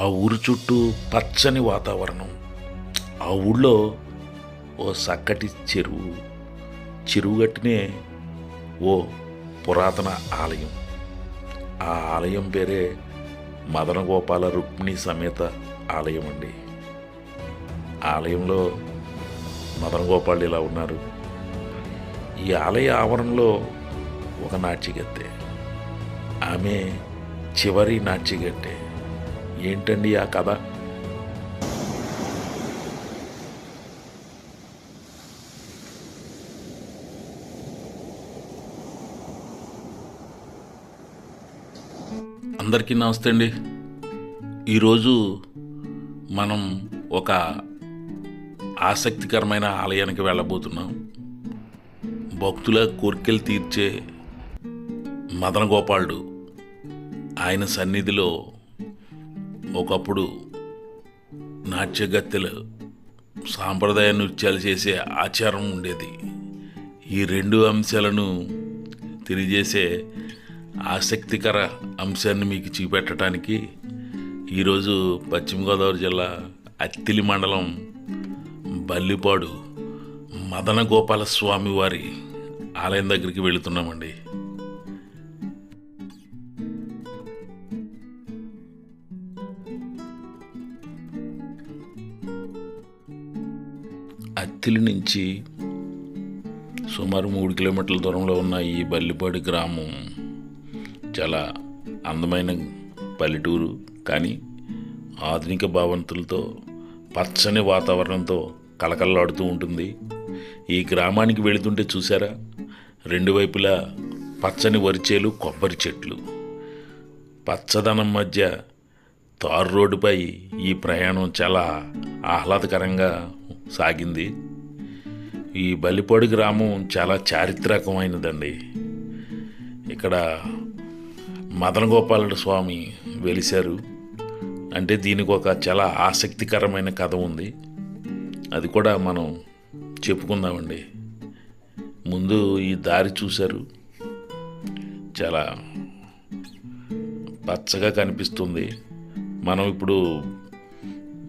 ఆ ఊరు చుట్టూ పచ్చని వాతావరణం. ఆ ఊళ్ళో ఓ చక్కటి చెరువు. చెరువు గట్టినే ఓ పురాతన ఆలయం. ఆ ఆలయం పేరే మదనగోపాల రుక్మిణి సమేత ఆలయం అండి. ఆలయంలో మదనగోపాలు ఇలా ఉన్నారు. ఈ ఆలయ ఆవరణలో ఒక నాట్యగత్తె ఆమె చివరి నాట్యగత్తె ఏంటండి ఆ కథ అందరికీ నమస్తే అండి. ఈరోజు మనం ఒక ఆసక్తికరమైన ఆలయానికి వెళ్ళబోతున్నాం. భక్తుల కోరికలు తీర్చే మదన గోపాలుడు ఆయన సన్నిధిలో ఒకప్పుడు నాట్యగత్తెలు సాంప్రదాయ నృత్యాలు చేసే ఆచారం ఉండేది. ఈ రెండు అంశాలను తెలియజేసే ఆసక్తికర అంశాన్ని మీకు చూపెట్టడానికి ఈరోజు పశ్చిమ గోదావరి జిల్లా అత్తిలి మండలం బల్లిపాడు మదన గోపాల స్వామి వారి ఆలయం దగ్గరికి వెళుతున్నామండి. అత్తిలి నుంచి సుమారు మూడు కిలోమీటర్ల దూరంలో ఉన్న ఈ బల్లిపాడు గ్రామం చాలా అందమైన పల్లెటూరు కానీ ఆధునిక భావంతులతో పచ్చని వాతావరణంతో కలకల్లాడుతూ ఉంటుంది. ఈ గ్రామానికి వెళుతుంటే చూసారా రెండు వైపులా పచ్చని వరిచేలు కొబ్బరి చెట్లు. పచ్చదనం మధ్య తారు రోడ్డుపై ఈ ప్రయాణం చాలా ఆహ్లాదకరంగా సాగింది. ఈ బల్లిపాడు గ్రామం చాలా చారిత్రకమైనదండి. ఇక్కడ మదన గోపాలుడు స్వామి వెలిశారు. అంటే దీనికి ఒక చాలా ఆసక్తికరమైన కథ ఉంది. అది కూడా మనం చెప్పుకుందామండి. ముందు ఈ దారి చూశారు. చాలా పచ్చగా కనిపిస్తుంది. మనం ఇప్పుడు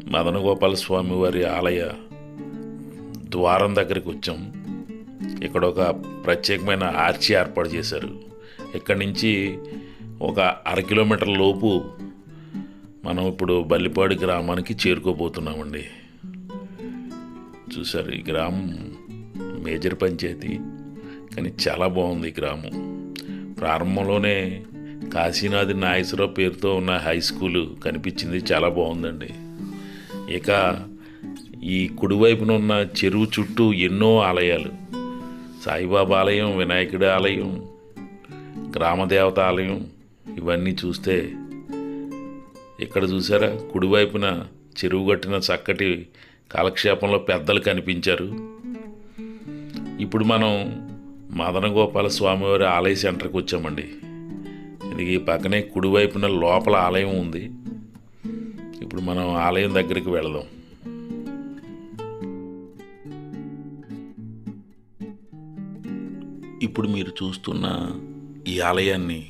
మదన గోపాల స్వామి వారి ఆలయ ద్వారం దగ్గరికి వచ్చాం. ఇక్కడ ఒక ప్రత్యేకమైన ఆర్చి ఏర్పాటు చేశారు. ఇక్కడి నుంచి ఒక అర కిలోమీటర్ లోపు మనం ఇప్పుడు బల్లిపాడు గ్రామానికి చేరుకోబోతున్నామండి. చూసారు ఈ గ్రామం మేజర్ పంచాయతీ కానీ చాలా బాగుంది ఈ గ్రామం. ప్రారంభంలోనే కాశీనాథ్ నాగేశ్వరరావు పేరుతో ఉన్న హై స్కూలు కనిపించింది చాలా బాగుందండి. ఇక ఈ కుడివైపున ఉన్న చెరువు చుట్టూ ఎన్నో ఆలయాలు. సాయిబాబా ఆలయం వినాయకుడి ఆలయం గ్రామదేవత ఆలయం ఇవన్నీ చూస్తే ఇక్కడ చూసారా? కుడివైపున చెరువు కట్టిన చక్కటి కాలక్షేపంలో పెద్దలు కనిపించారు. ఇప్పుడు మనం మదన గోపాల స్వామివారి ఆలయ సెంటర్కి వచ్చామండి. ఇది ఈ పక్కనే కుడివైపున లోపల ఆలయం ఉంది. ఇప్పుడు మనం ఆలయం దగ్గరికి వెళదాం. ఇప్పుడు మీరు చూస్తున్న ఈ ఆలయాన్ని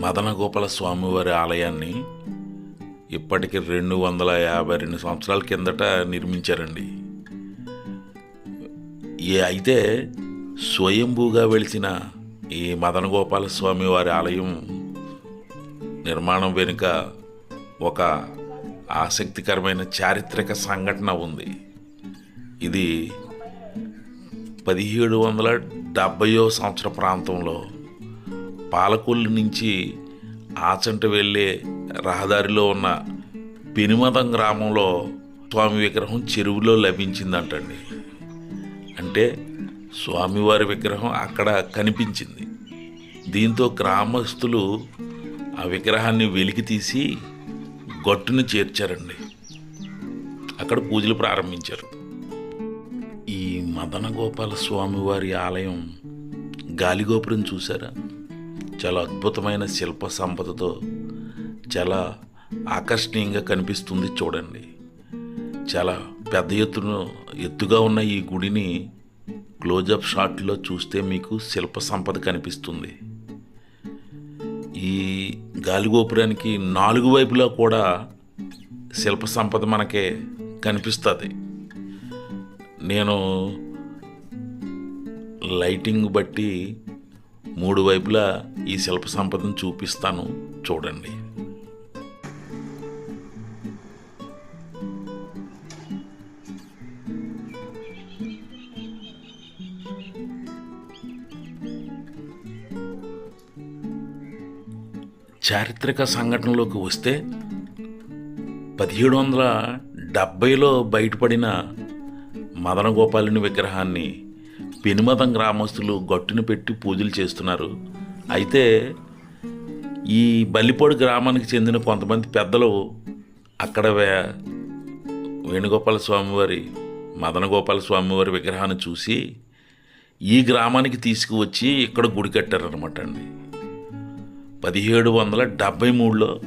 మదనగోపాల స్వామివారి ఆలయాన్ని ఇప్పటికి రెండు వందల యాభై రెండు సంవత్సరాల కిందట నిర్మించారండి. ఏ అయితే స్వయంభూగా వెలిసిన ఈ మదనగోపాల స్వామి వారి ఆలయం నిర్మాణం వెనుక ఒక ఆసక్తికరమైన చారిత్రక సంఘటన ఉంది. ఇది పదిహేడు వందల డెబ్భయో సంవత్సర ప్రాంతంలో పాలకొల్లు నుంచి ఆచంట వెళ్ళే రహదారిలో ఉన్న పెనుమదం గ్రామంలో స్వామి విగ్రహం చెరువులో లభించిందంటండి. అంటే స్వామివారి విగ్రహం అక్కడ కనిపించింది. దీంతో గ్రామస్తులు ఆ విగ్రహాన్ని వెలికి తీసి గట్టును చేర్చారండి. అక్కడ పూజలు ప్రారంభించారు. ఈ మదన గోపాల స్వామివారి ఆలయం గాలిగోపురం చూసారా చాలా అద్భుతమైన శిల్ప సంపదతో చాలా ఆకర్షణీయంగా కనిపిస్తుంది చూడండి. చాలా పెద్ద ఎత్తున ఎత్తుగా ఉన్న ఈ గుడిని క్లోజప్ షాట్లో చూస్తే మీకు శిల్ప సంపద కనిపిస్తుంది. ఈ గాలిగోపురానికి నాలుగు వైపులా కూడా శిల్ప సంపద మనకి కనిపిస్తుంది. నేను లైటింగ్ బట్టి మూడు వైపులా ఈ శిల్ప సంపదను చూపిస్తాను చూడండి. చారిత్రక సంఘటనలోకి వస్తే పదిహేడు వందల డెబ్భైలో బయటపడిన మదన గోపాలుని విగ్రహాన్ని పెనుమతం గ్రామస్తులు గట్టున పెట్టి పూజలు చేస్తున్నారు. అయితే ఈ బల్లిపోడు గ్రామానికి చెందిన కొంతమంది పెద్దలు అక్కడ వే- వేణుగోపాల స్వామివారి మదన గోపాల స్వామివారి విగ్రహాన్ని చూసి ఈ గ్రామానికి తీసుకువచ్చి ఇక్కడ గుడి కట్టారనమాట అండి. పదిహేడు వందల డెబ్భై మూడులో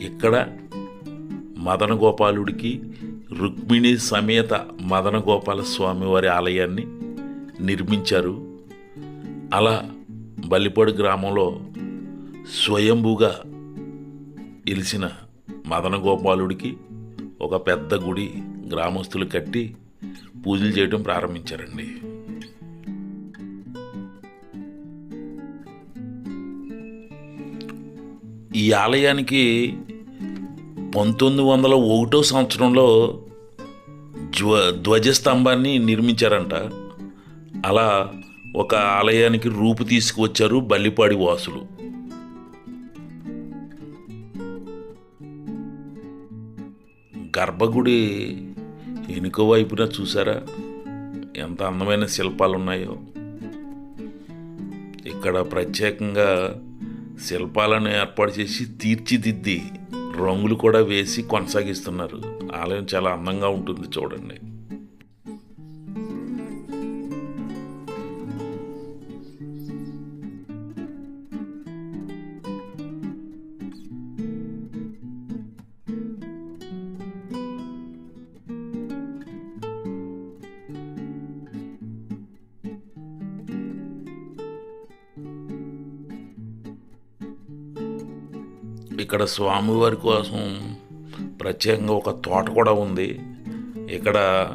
ఇక్కడ మదన గోపాలుడికి రుక్మిణి సమేత మదనగోపాల స్వామి వారి ఆలయాన్ని నిర్మించారు. అలా బల్లిపాడు గ్రామంలో స్వయంభూగా వెలిసిన మదనగోపాలుడికి ఒక పెద్ద గుడి గ్రామస్తులు కట్టి పూజలు చేయడం ప్రారంభించారండి. ఈ ఆలయానికి పంతొమ్మిది వందల ఒకటో సంవత్సరంలో ధ్వ ధ్వజస్తంభాన్ని నిర్మించారంట. అలా ఒక ఆలయానికి రూపు తీసుకువచ్చారు బల్లిపాడి వాసులు. గర్భగుడి వెనుక వైపున చూసారా? ఎంత అందమైన శిల్పాలు ఉన్నాయో ఇక్కడ ప్రత్యేకంగా శిల్పాలను ఏర్పాటు చేసి తీర్చిదిద్ది రంగులు కూడా వేసి కొనసాగిస్తున్నారు. ఆలయం చాలా అందంగా ఉంటుంది చూడండి. ఇక్కడ స్వామివారి కోసం ప్రత్యేకంగా ఒక తోట కూడా ఉంది. ఇక్కడ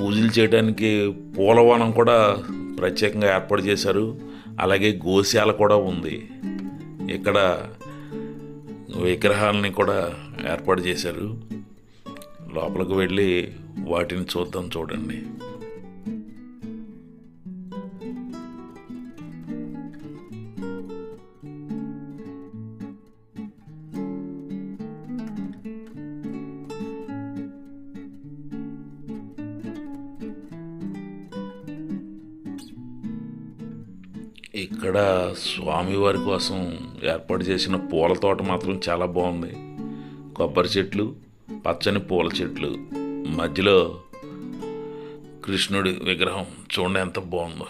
పూజలు చేయడానికి పూలవనం కూడా ప్రత్యేకంగా ఏర్పాటు చేశారు. అలాగే గోశాల కూడా ఉంది. ఇక్కడ విగ్రహాలని కూడా ఏర్పాటు చేశారు. లోపలికి వెళ్ళి వాటిని చూద్దాం చూడండి. ఇక్కడ స్వామివారి కోసం ఏర్పాటు చేసిన పూల తోట మాత్రం చాలా బాగుంది. కొబ్బరి చెట్లు పచ్చని పూల చెట్లు మధ్యలో కృష్ణుడి విగ్రహం చూడండి ఎంత బాగుందో.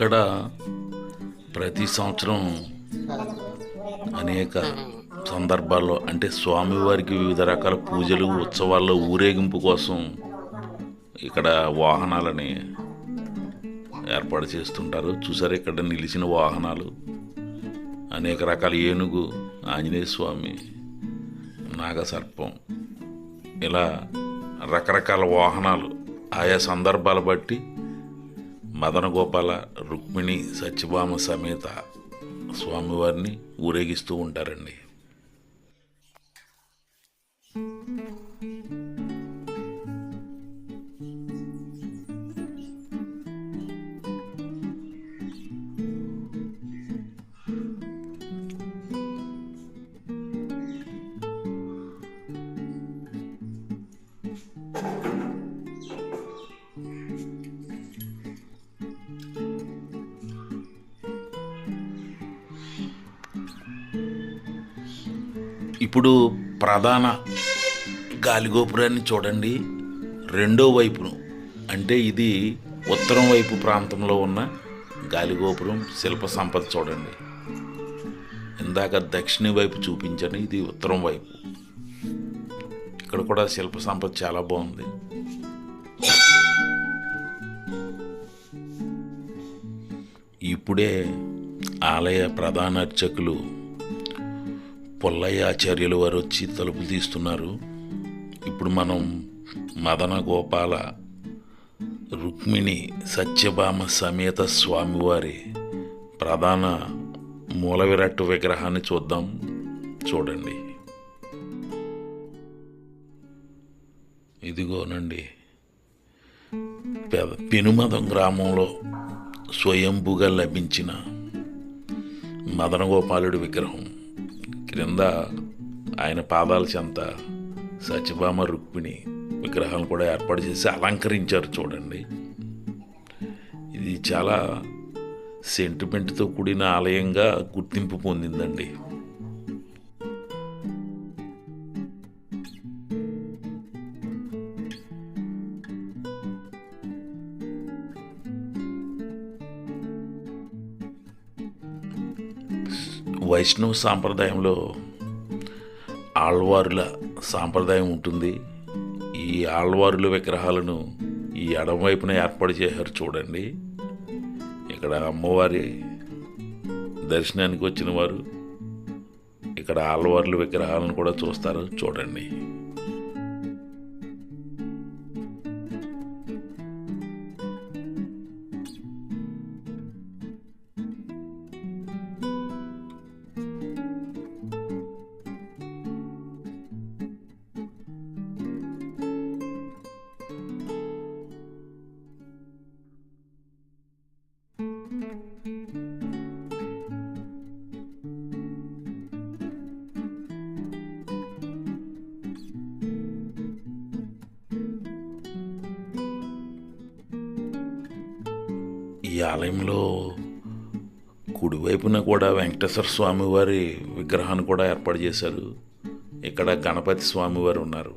ఇక్కడ ప్రతి సంవత్సరం అనేక సందర్భాల్లో అంటే స్వామివారికి వివిధ రకాల పూజలు ఉత్సవాల్లో ఊరేగింపు కోసం ఇక్కడ వాహనాలని ఏర్పాటు చేస్తుంటారు. చూసారు ఇక్కడ నిలిచిన వాహనాలు? అనేక రకాల ఏనుగు ఆంజనేయ స్వామి నాగసర్పం. ఇలా రకరకాల వాహనాలు ఆయా సందర్భాల బట్టి మదన గోపాల రుక్మిణి సత్యభామ సమేత స్వామివారిని ఊరేగిస్తూ ఉంటారండి. ఇప్పుడు ప్రధాన గాలిగోపురాన్ని చూడండి. రెండో వైపును. అంటే ఇది ఉత్తరం వైపు ప్రాంతంలో ఉన్న గాలిగోపురం శిల్ప సంపద చూడండి. ఇందాక దక్షిణ వైపు చూపించాను ఇది ఉత్తరం వైపు. ఇక్కడ కూడా శిల్ప సంపద చాలా బాగుంది. ఇప్పుడే ఆలయ ప్రధాన అర్చకులు పుల్లయ్య ఆచార్యులు వారు వచ్చి తలుపులు తీస్తున్నారు. ఇప్పుడు మనం మదన గోపాల రుక్మిణి సత్యభామ సమేత స్వామివారి ప్రధాన మూల విరాట్ విగ్రహాన్ని చూద్దాం. చూడండి. ఇదిగోనండి. పెద పెనుమదం గ్రామంలో స్వయంభుగా లభించిన మదనగోపాలుడి విగ్రహం. క్రింద ఆయన పాదాల చెంత సత్యభామ రుక్మిణి విగ్రహాలను కూడా ఏర్పాటు చేసి అలంకరించారు చూడండి. ఇది చాలా సెంటిమెంట్తో కూడిన ఆలయంగా గుర్తింపు పొందిందండి. వైష్ణవ సాంప్రదాయంలో ఆళ్వారుల సాంప్రదాయం ఉంటుంది. ఈ ఆళ్వారుల విగ్రహాలను ఈ ఎడమవైపున ఏర్పాటు చేశారు చూడండి. ఇక్కడ అమ్మవారి దర్శనానికి వచ్చిన వారు ఇక్కడ ఆళ్వార్ల విగ్రహాలను కూడా చూస్తారు చూడండి. ఆలయంలో కుడివైపున కూడా వెంకటేశ్వర స్వామి వారి విగ్రహాన్ని కూడా ఏర్పాటు చేశారు. ఇక్కడ గణపతి స్వామి వారు ఉన్నారు.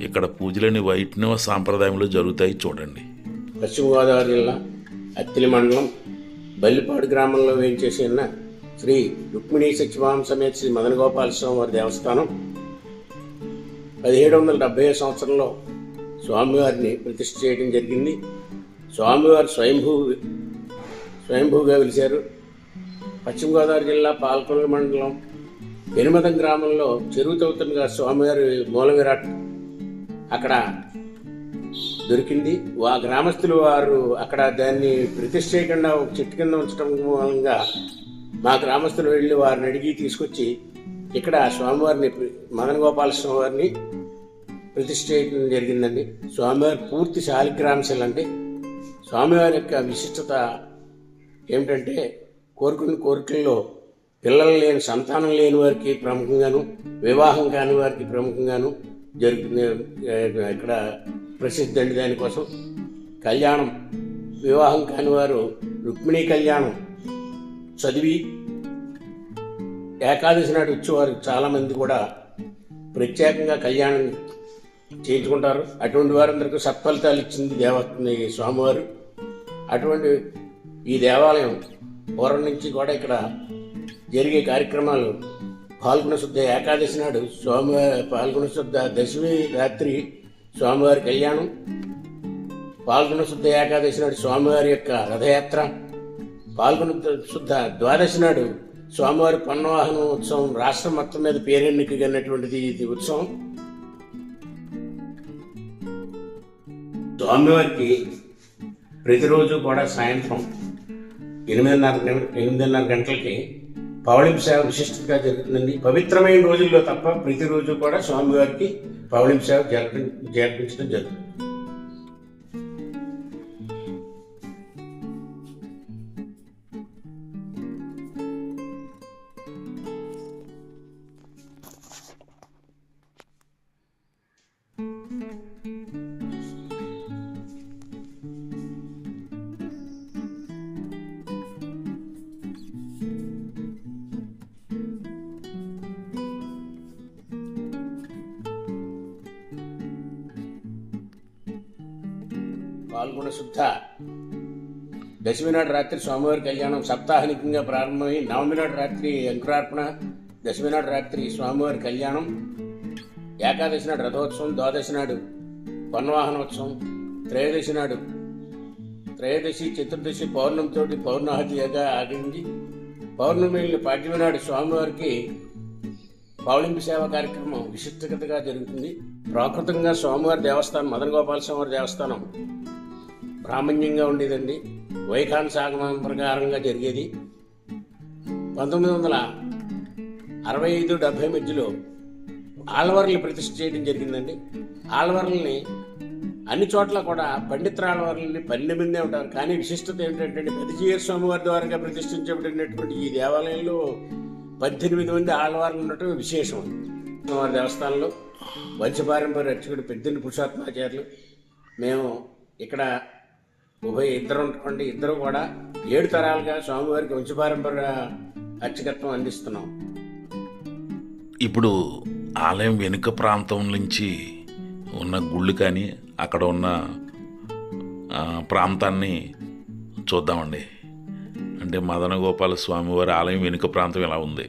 ఇక్కడ పూజలని వైష్ణవ సాంప్రదాయంలో జరుగుతాయి చూడండి. పశ్చిమ గోదావరి జిల్లా అత్తిలి మండలం బల్లిపాడు గ్రామంలో వేయించేసిన శ్రీ రుక్మిణీ సత్యభామ సమేత శ్రీ మదన గోపాల స్వామి వారి దేవస్థానం పదిహేడు వందల డెబ్బై సంవత్సరంలో స్వామివారిని ప్రతిష్ఠ చేయడం జరిగింది. స్వామివారు స్వయంభూ స్వయంభూగా వెలిశారు. పశ్చిమ గోదావరి జిల్లా పాల్కొండ మండలం పెనుమదం గ్రామంలో చెరువు తవ్వుతుండగా స్వామివారి మూల విరాట్ అక్కడ దొరికింది. ఆ గ్రామస్తులు వారు అక్కడ దాన్ని ప్రతిష్ట చేయకుండా ఒక చెట్టు కింద ఉంచడం మూలంగా మా గ్రామస్తులు వెళ్ళి వారిని అడిగి తీసుకొచ్చి ఇక్కడ స్వామివారిని మదన గోపాల స్వామివారిని ప్రతిష్ట చేయడం జరిగిందండి. స్వామివారి పూర్తి శాలిగ్రామశిల అండి స్వామివారి యొక్క విశిష్టత ఏమిటంటే కోరుకున్న కోరికల్లో పిల్లలు లేని సంతానం లేని వారికి ప్రముఖంగాను వివాహం కాని వారికి ప్రముఖంగాను జరుగుతుంది. ఇక్కడ ప్రసిద్ధి అండి దానికోసం. కళ్యాణం వివాహం కాని వారు రుక్మిణీ కళ్యాణం చదివి ఏకాదశి నాడు వచ్చేవారు చాలామంది కూడా ప్రత్యేకంగా కళ్యాణం చేయించుకుంటారు. అటువంటి వారందరికీ సత్ఫలితాలు ఇచ్చింది దేవ ఈ స్వామివారు. అటువంటి ఈ దేవాలయం పూర్వం నుంచి కూడా ఇక్కడ జరిగే కార్యక్రమాలు. పాల్గొన శుద్ధ ఏకాదశి నాడు స్వామివారి పాల్గొన శుద్ధ దశమి రాత్రి స్వామివారి కళ్యాణం. పాల్గొన శుద్ధ ఏకాదశి నాడు స్వామివారి యొక్క రథయాత్ర. పాల్గొన శుద్ధ ద్వాదశి నాడు స్వామివారి పన్నవాహన ఉత్సవం రాష్ట్రం మొత్తం మీద పేరెన్నికగన్నటువంటిది ఇది ఉత్సవం. స్వామివారికి ప్రతిరోజు కూడా సాయంత్రం ఎనిమిదిన్నర ఎనిమిదిన్నర గంటలకి పవళింపు సేవ విశిష్టంగా జరుగుతుందండి. పవిత్రమైన రోజుల్లో తప్ప ప్రతిరోజు కూడా స్వామివారికి పవళింపు సేవ జరిపి జరిపించడం జరుగుతుంది. పాల్గొన శుద్ధ. దశమి నాడు రాత్రి స్వామివారి కళ్యాణం సప్తాహనికంగా ప్రారంభమై నవమి నాడు రాత్రి అంకురార్పణ దశమి నాడు రాత్రి స్వామివారి కళ్యాణం ఏకాదశి నాడు రథోత్సవం ద్వాదశి నాడు వనవాహనోత్సవం త్రయోదశి నాడు త్రయోదశి చతుర్దశి పౌర్ణమితోటి పౌర్ణాహతిగా ఆగింది. పౌర్ణమి పాడ్యమి నాడు స్వామివారికి పౌళింపు సేవ కార్యక్రమం విశిష్టగతగా జరుగుతుంది. ప్రాకృతంగా స్వామివారి దేవస్థానం మదన గోపాల స్వామివారి దేవస్థానం ప్రామాణ్యంగా ఉండేదండి. వైఖాన్ సాగమ ప్రకారంగా జరిగేది. పంతొమ్మిది వందల అరవై ఐదు డెబ్భై మధ్యలో ఆళ్వార్లు ప్రతిష్ఠ చేయడం జరిగిందండి. ఆళ్వార్లని అన్ని చోట్ల కూడా పండిత్రాళ్వార్లని పన్నెండు మందే ఉంటారు. కానీ విశిష్టత ఏంటంటే పెదజీయర్ స్వామివారి ద్వారా ప్రతిష్ఠించబడినటువంటి ఈ దేవాలయంలో పద్దెనిమిది మంది ఆళ్వార్లు ఉండటం విశేషం. వారి దేవస్థానంలో వంశపారంపర్య అర్చకుడు పెద్దని పురుషాత్మాచార్యులు. మేము ఇక్కడ ఉభయ ఇద్దరు ఉంటామండి ఇద్దరు కూడా ఏడు తరాలుగా స్వామివారికి వంశపారంపర్య అర్చకత్వం అందిస్తున్నాం. ఇప్పుడు ఆలయం వెనుక ప్రాంతం నుంచి ఉన్న గుళ్ళు కానీ అక్కడ ఉన్న ప్రాంతాన్ని చూద్దామండి. అంటే మదన గోపాల స్వామివారి ఆలయం వెనుక ప్రాంతం ఎలా ఉంది?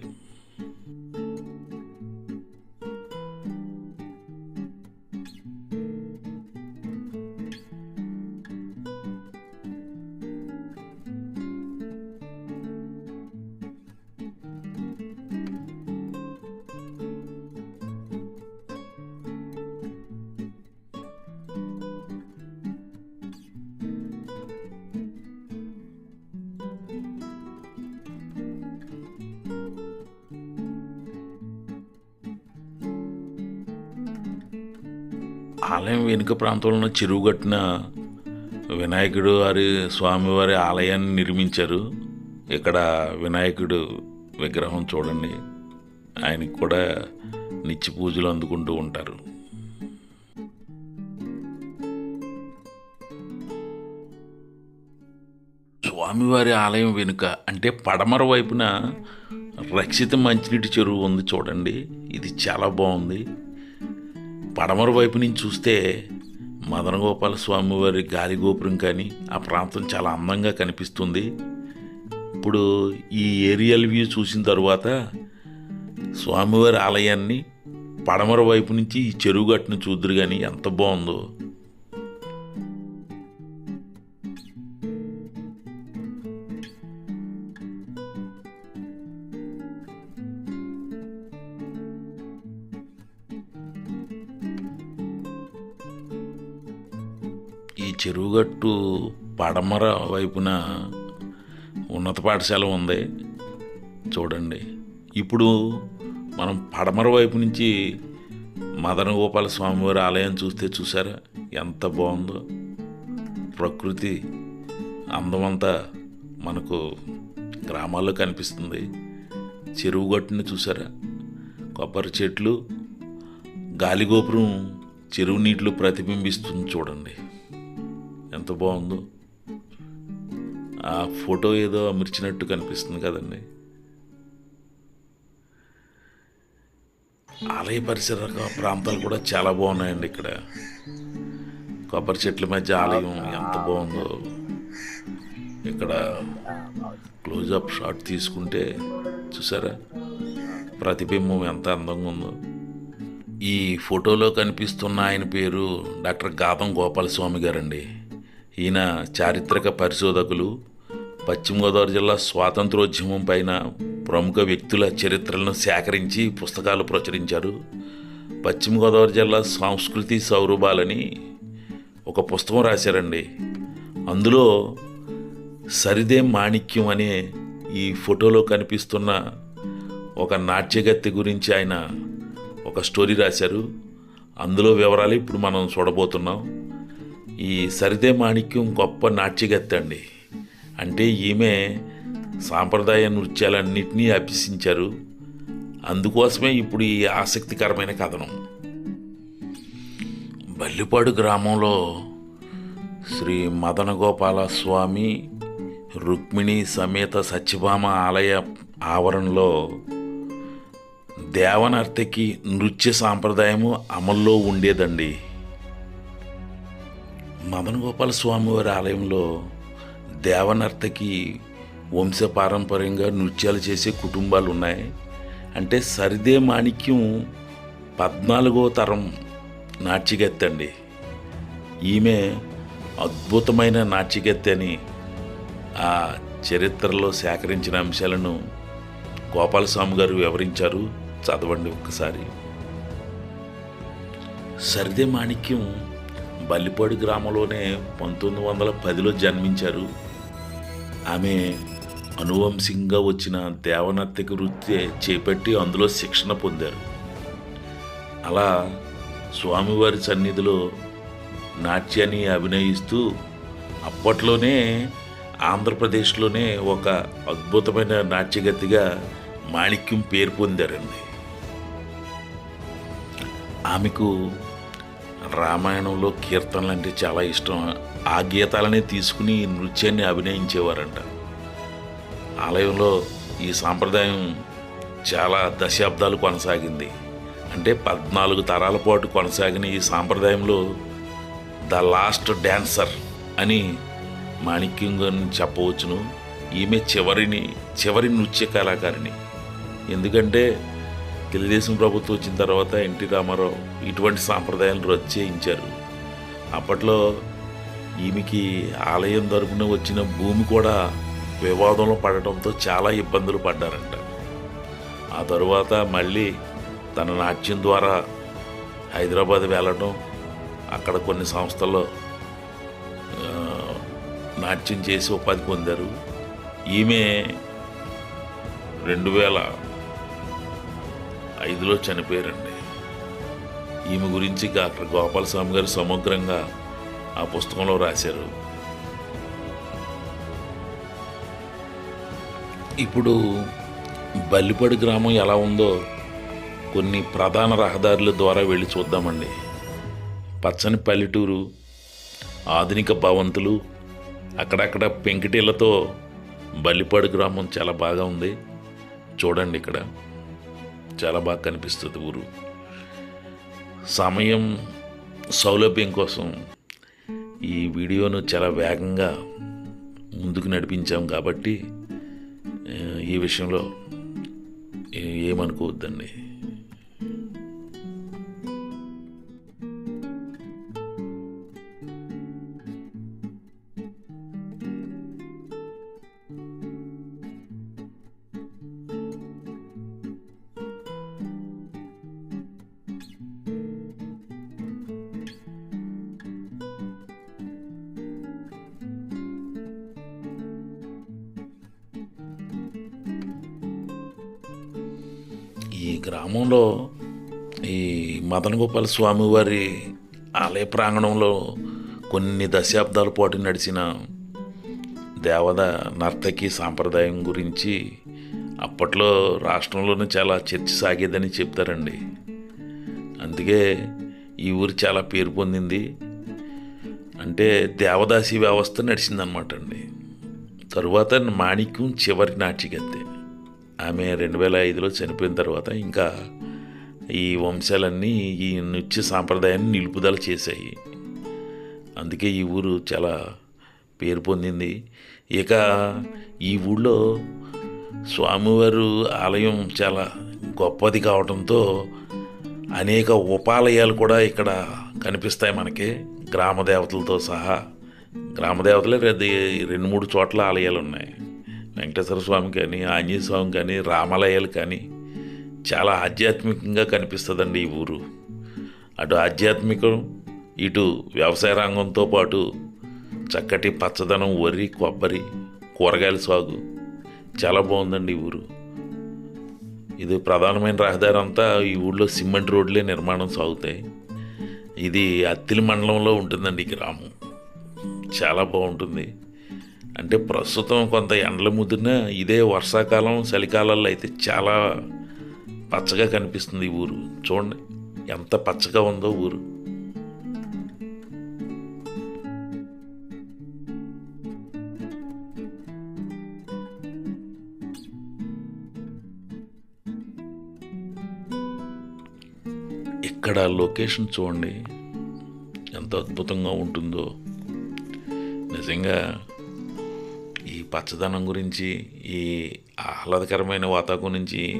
ఆలయం వెనుక ప్రాంతంలో ఉన్న చెరువు వినాయకుడు వారి స్వామివారి ఆలయాన్ని నిర్మించారు. ఇక్కడ వినాయకుడు విగ్రహం చూడండి. ఆయనకి కూడా నిత్య పూజలు అందుకుంటూ ఉంటారు. స్వామివారి ఆలయం వెనుక అంటే పడమర వైపున రక్షిత మంచినీటి చెరువు ఉంది చూడండి. ఇది చాలా బాగుంది. పడమర వైపు నుంచి చూస్తే మదనగోపాల స్వామివారి గాలిగోపురం కానీ ఆ ప్రాంతం చాలా అందంగా కనిపిస్తుంది. ఇప్పుడు ఈ ఏరియల్ వ్యూ చూసిన తరువాత స్వామివారి ఆలయాన్ని పడమర వైపు నుంచి ఈ చెరువు గట్టును చూద్దరు కానీ ఎంత బాగుందో. చెరువుగట్టు పడమర వైపున ఉన్నత పాఠశాల ఉంది. చూడండి. ఇప్పుడు మనం పడమర వైపు నుంచి మదన గోపాల స్వామివారి ఆలయం చూస్తే చూసారా? ఎంత బాగుందో. ప్రకృతి అందమంతా మనకు గ్రామాల్లో కనిపిస్తుంది. చెరువు గట్టుని చూసారా? కొబ్బరి చెట్లు గాలిగోపురం చెరువు నీటిలో ప్రతిబింబిస్తుంది చూడండి. ఎంత బాగుందో. ఆ ఫోటో ఏదో అమర్చినట్టు కనిపిస్తుంది కదండి. ఆలయ పరిసర ప్రాంతాలు కూడా చాలా బాగున్నాయండి ఇక్కడ. కొబ్బరి చెట్ల మధ్య ఆలయం ఎంత బాగుందో. ఇక్కడ క్లోజప్ షాట్ తీసుకుంటే చూసారా? ప్రతిబింబం ఎంత అందంగా ఉందో. ఈ ఫోటోలో కనిపిస్తున్న ఆయన పేరు డాక్టర్ గాతం గోపాలస్వామి గారండి. ఈయన చారిత్రక పరిశోధకులు పశ్చిమ గోదావరి జిల్లా స్వాతంత్రోద్యమం పైన ప్రముఖ వ్యక్తుల చరిత్రలను సేకరించి పుస్తకాలు ప్రచురించారు. పశ్చిమ గోదావరి జిల్లా సంస్కృతి సౌరభాలని ఒక పుస్తకం రాశారండి. అందులో సరిదే మాణిక్యం అనే ఈ ఫోటోలో కనిపిస్తున్న ఒక నాట్యగత్తి గురించి ఆయన ఒక స్టోరీ రాశారు. అందులో వివరాలు ఇప్పుడు మనం చూడబోతున్నాం. ఈ సరిదే మాణిక్యం గొప్ప నాట్యగత్తండి. అంటే ఈమె సాంప్రదాయ నృత్యాలన్నింటినీ అభ్యసించారు. అందుకోసమే ఇప్పుడు ఈ ఆసక్తికరమైన కథనం. బల్లిపాడు గ్రామంలో శ్రీ మదనగోపాల స్వామి రుక్మిణి సమేత సత్యభామ ఆలయ ఆవరణలో దేవనర్తకి నృత్య సాంప్రదాయము అమల్లో ఉండేదండి. మదన గోపాల స్వామి వారి ఆలయంలో దేవనర్తకి వంశపారంపర్యంగా నృత్యాలు చేసే కుటుంబాలు ఉన్నాయి. అంటే సరిదే మాణిక్యం పద్నాలుగో తరం నాట్యగత్తె అండి ఈమె అద్భుతమైన నాట్యగత్తె అని ఆ చరిత్రలో సేకరించిన అంశాలను గోపాలస్వామి గారు వివరించారు. చదవండి ఒక్కసారి. సరిదే మాణిక్యం బల్లిపాడు గ్రామంలోనే పంతొమ్మిది వందల పదిలో జన్మించారు. ఆమె అనువంశికంగా వచ్చిన దేవనర్తకి వృత్తి చేపట్టి అందులో శిక్షణ పొందారు. అలా స్వామివారి సన్నిధిలో నాట్యాన్ని అభినయిస్తూ అప్పట్లోనే ఆంధ్రప్రదేశ్లోనే ఒక అద్భుతమైన నాట్యగతిగా మాణిక్యం పేరు పొందారండి. ఆమెకు రామాయణంలో కీర్తనలు అంటే చాలా ఇష్టం. ఆ గీతాలనే తీసుకుని నృత్యాన్ని అభినయించేవారంట. ఆలయంలో ఈ సాంప్రదాయం చాలా దశాబ్దాలు కొనసాగింది. అంటే పద్నాలుగు తరాల పాటు కొనసాగిన ఈ సాంప్రదాయంలో ద లాస్ట్ డ్యాన్సర్ అని మాణిక్యం గారిని చెప్పవచ్చును. ఈమె చివరిని చివరి నృత్య కళాకారిణి. ఎందుకంటే తెలుగుదేశం ప్రభుత్వం వచ్చిన తర్వాత ఎన్టీ రామారావు ఇటువంటి సాంప్రదాయాలు రద్దు చేయించారు అప్పట్లో ఈమెకి ఆలయం తరపున వచ్చిన భూమి కూడా వివాదంలో పడటంతో చాలా ఇబ్బందులు పడ్డారంట. ఆ తరువాత మళ్ళీ తన నాట్యం ద్వారా హైదరాబాద్ వెళ్ళటం అక్కడ కొన్ని సంస్థల్లో నాట్యం చేసి ఉపాధి పొందారు. ఈమె రెండు వేల ఐదులో చనిపోయారండి. ఈమె గురించి డాక్టర్ గోపాలస్వామి గారు సమగ్రంగా ఆ పుస్తకంలో రాశారు. ఇప్పుడు బల్లిపడి గ్రామం ఎలా ఉందో కొన్ని ప్రధాన రహదారుల ద్వారా వెళ్ళి చూద్దామండి. పచ్చని పల్లెటూరు ఆధునిక భవంతులు అక్కడక్కడ పెంకిటీలతో బల్లిపాడు గ్రామం చాలా బాగా ఉంది. చూడండి ఇక్కడ. చాలా బాగా కనిపిస్తుంది ఊరు. సమయం సౌలభ్యం కోసం ఈ వీడియోను చాలా వేగంగా ముందుకు నడిపించాం కాబట్టి ఈ విషయంలో ఏమనుకోవద్దండి. గ్రామంలో ఈ మదన గోపాల స్వామి వారి ఆలయ ప్రాంగణంలో కొన్ని దశాబ్దాల పాటు నడిచిన దేవత నర్తకి సాంప్రదాయం గురించి అప్పట్లో రాష్ట్రంలోనే చాలా చర్చ సాగేదని చెప్తారండి. అందుకే ఈ ఊరు చాలా పేరు పొందింది. అంటే దేవదాసి వ్యవస్థ నడిచిందనమాట అండి. తరువాత మాణిక్యం చివరి నాట్యగత్తె ఆమె రెండు వేల ఐదులో చనిపోయిన తర్వాత ఇంకా ఈ వంశాలన్నీ ఈ నృత్య సాంప్రదాయాన్ని నిలుపుదల చేశాయి. అందుకే ఈ ఊరు చాలా పేరు పొందింది. ఇక ఈ ఊళ్ళో స్వామివారు ఆలయం చాలా గొప్పది కావడంతో అనేక ఉపాలయాలు కూడా ఇక్కడ కనిపిస్తాయి మనకి. గ్రామ దేవతలతో సహా. గ్రామ దేవతలే రెండు రెండు మూడు చోట్ల ఆలయాలు ఉన్నాయి. వెంకటేశ్వర స్వామి కానీ ఆంజనేయ స్వామి కానీ రామాలయాలు కానీ చాలా ఆధ్యాత్మికంగా కనిపిస్తుందండి ఈ ఊరు. అటు ఆధ్యాత్మికం ఇటు వ్యవసాయ రంగంతో పాటు చక్కటి పచ్చదనం వరి కొబ్బరి కూరగాయల సాగు చాలా బాగుందండి ఈ ఊరు. ఇది ప్రధానమైన రహదారి అంతా ఈ ఊళ్ళో సిమెంట్ రోడ్లే నిర్మాణం సాగుతాయి. ఇది అత్తిలి మండలంలో ఉంటుందండి ఈ గ్రామం. చాలా బాగుంటుంది. అంటే ప్రస్తుతం కొంత ఎండల ముదిరిన ఇదే వర్షాకాలం చలికాలాల్లో అయితే చాలా పచ్చగా కనిపిస్తుంది ఈ ఊరు. చూడండి ఎంత పచ్చగా ఉందో ఊరు. ఇక్కడ లొకేషన్ చూడండి ఎంత అద్భుతంగా ఉంటుందో. నిజంగా పచ్చదనం గురించి ఈ ఆహ్లాదకరమైన వాతావరణం గురించి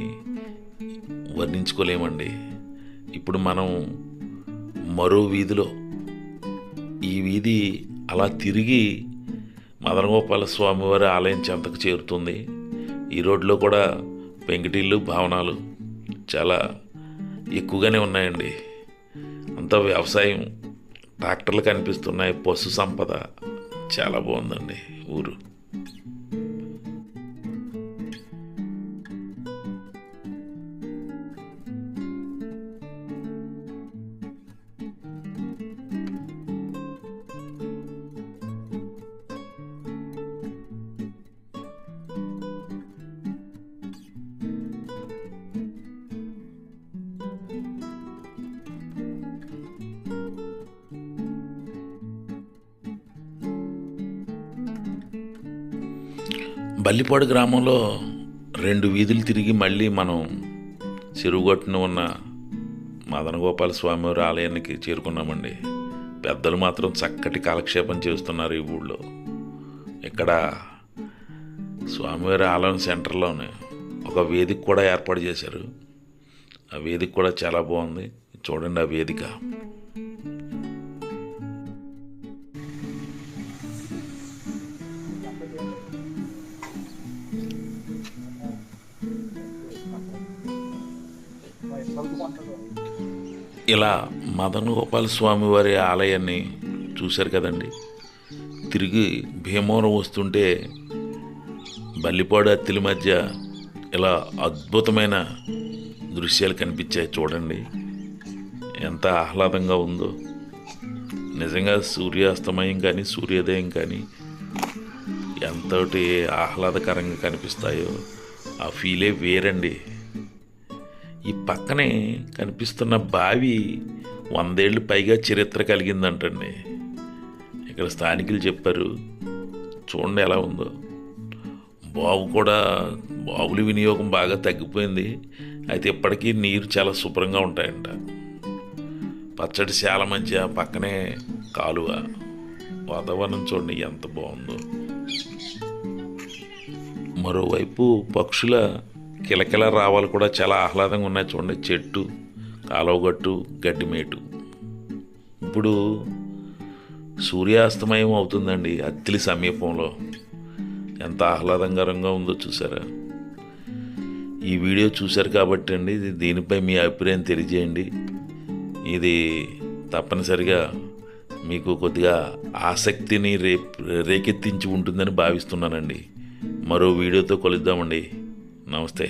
వర్ణించుకోలేమండి. ఇప్పుడు మనం మరో వీధిలో ఈ వీధి అలా తిరిగి మదనగోపాల స్వామివారి ఆలయం చెంతకు చేరుతుంది. ఈ రోడ్లో కూడా పెంకిటిళ్ళు భవనాలు చాలా ఎక్కువగానే ఉన్నాయండి. అంతా వ్యవసాయం ట్రాక్టర్లు కనిపిస్తున్నాయి పశు సంపద చాలా బాగుందండి ఊరు. బల్లిపాడు గ్రామంలో రెండు వీధులు తిరిగి మళ్ళీ మనం చెరువుగట్టున ఉన్న మదనగోపాల స్వామివారి ఆలయానికి చేరుకున్నామండి. పెద్దలు మాత్రం చక్కటి కాలక్షేపం చేస్తున్నారు ఈ ఊళ్ళో. ఇక్కడ స్వామివారి ఆలయం సెంటర్లోనే ఒక వేదిక కూడా ఏర్పాటు చేశారు. ఆ వేదిక కూడా చాలా బాగుంది. చూడండి ఆ వేదిక. ఇలా మదన గోపాల స్వామి వారి ఆలయాన్ని చూశారు కదండి. తిరిగి భీమవరం వస్తుంటే బల్లిపాడు అత్తిలి మధ్య ఇలా అద్భుతమైన దృశ్యాలు కనిపించాయి చూడండి. ఎంత ఆహ్లాదంగా ఉందో. నిజంగా సూర్యాస్తమయం కానీ సూర్యోదయం కానీ ఎంతటి ఆహ్లాదకరంగా కనిపిస్తాయో ఆ ఫీలే వేరండి. ఈ పక్కనే కనిపిస్తున్న బావి వందేళ్ళు పైగా చరిత్ర కలిగిందంటండి. ఇక్కడ స్థానికులు చెప్పారు చూడండి ఎలా ఉందో. బావు కూడా బావుల వినియోగం బాగా తగ్గిపోయింది. అయితే ఇప్పటికీ నీరు చాలా శుభ్రంగా ఉంటాయంట. పచ్చడి శాల మధ్య పక్కనే కాలువ. వాతావరణం చూడండి ఎంత బాగుందో మరోవైపు పక్షుల కిలకిల రావాలు కూడా చాలా ఆహ్లాదంగా ఉన్నాయి చూడండి. చెట్టు కాలువగట్టు గడ్డిమేటు. ఇప్పుడు సూర్యాస్తమయం అవుతుందండి అత్తిలి సమీపంలో. ఎంత ఆహ్లాదకరంగా ఉందో చూసారా? ఈ వీడియో చూశారు కాబట్టి అండి ఇది దీనిపై మీ అభిప్రాయం తెలియజేయండి. ఇది తప్పనిసరిగా మీకు కొద్దిగా ఆసక్తిని రే రేకెత్తించి ఉంటుందని భావిస్తున్నానండి. మరో వీడియోతో కలుద్దామండి. నమస్తే